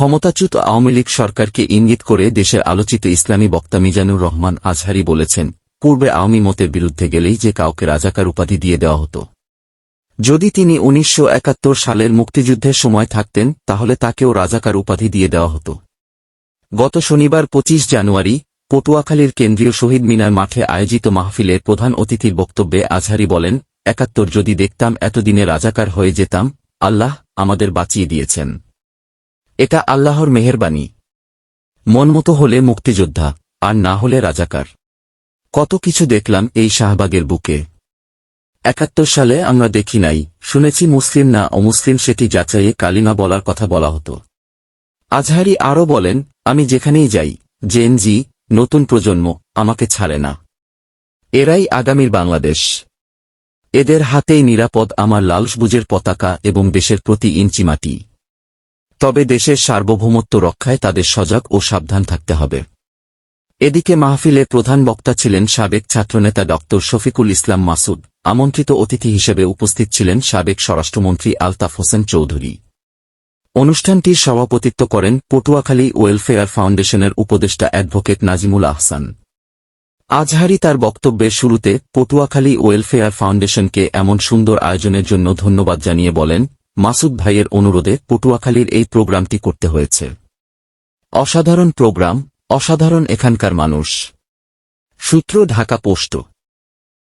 ক্ষমতাচ্যুত আওয়ামী লীগ সরকারকে ইঙ্গিত করে দেশের আলোচিত ইসলামী বক্তা মিজানুর রহমান আজহারি বলেছেন, পূর্বে আওয়ামী মতের বিরুদ্ধে গেলেই যে কাউকে রাজাকার উপাধি দিয়ে দেওয়া হতো। যদি তিনি উনিশশো একাত্তর সালের মুক্তিযুদ্ধের সময় থাকতেন, তাহলে তাকেও রাজাকার উপাধি দিয়ে দেওয়া হতো। গত শনিবার ২৫ জানুয়ারি, পটুয়াখালীর কেন্দ্রীয় শহীদ মিনার মাঠে আয়োজিত মাহফিলে প্রধান অতিথির বক্তব্যে আজহারি বলেন, একাত্তর যদি দেখতাম এতদিনে রাজাকার হয়ে যেতাম, আল্লাহ আমাদের বাঁচিয়ে দিয়েছেন। এটা আল্লাহর মেহেরবানি। মনমতো হলে মুক্তিযোদ্ধা, আর না হলে রাজাকার। কত কিছু দেখলাম এই শাহবাগের বুকে। একাত্তর সালে আমরা দেখি নাই, শুনেছি মুসলিম না অমুসলিম সেটি যাচাইয়ে কালিমা বলার কথা বলা হতো। আজহারি আরও বলেন, আমি যেখানেই যাই, জেন জি, নতুন প্রজন্ম, আমাকে ছাড়ে না। এরাই আগামীর বাংলাদেশ। এদের হাতেই নিরাপদ আমার লাল সবুজের পতাকা এবং দেশের প্রতি ইঞ্চি মাটি তবে দেশের সার্বভৌমত্ব রক্ষায় তাদের সজাগ ও সাবধান থাকতে হবে। এদিকে মাহফিলে প্রধান বক্তা ছিলেন সাবেক ছাত্রনেতা ড শফিকুল ইসলাম মাসুদ, আমন্ত্রিত অতিথি হিসেবে উপস্থিত ছিলেন সাবেক স্বরাষ্ট্রমন্ত্রী আলতাফ হোসেন চৌধুরী। অনুষ্ঠানটির সভাপতিত্ব করেন পটুয়াখালী ওয়েলফেয়ার ফাউন্ডেশনের উপদেষ্টা অ্যাডভোকেট নাজিমুল আহসান। আজহারি তার বক্তব্যের শুরুতে পটুয়াখালী ওয়েলফেয়ার ফাউন্ডেশনকে এমন সুন্দর আয়োজনের জন্য ধন্যবাদ জানিয়ে বলেন মাসুদ ভাইয়ের অনুরোধে পটুয়াখালীর এই প্রোগ্রামটি করতে হয়েছে। অসাধারণ প্রোগ্রাম, অসাধারণ এখানকার মানুষ। সূত্র ঢাকা পোস্ট।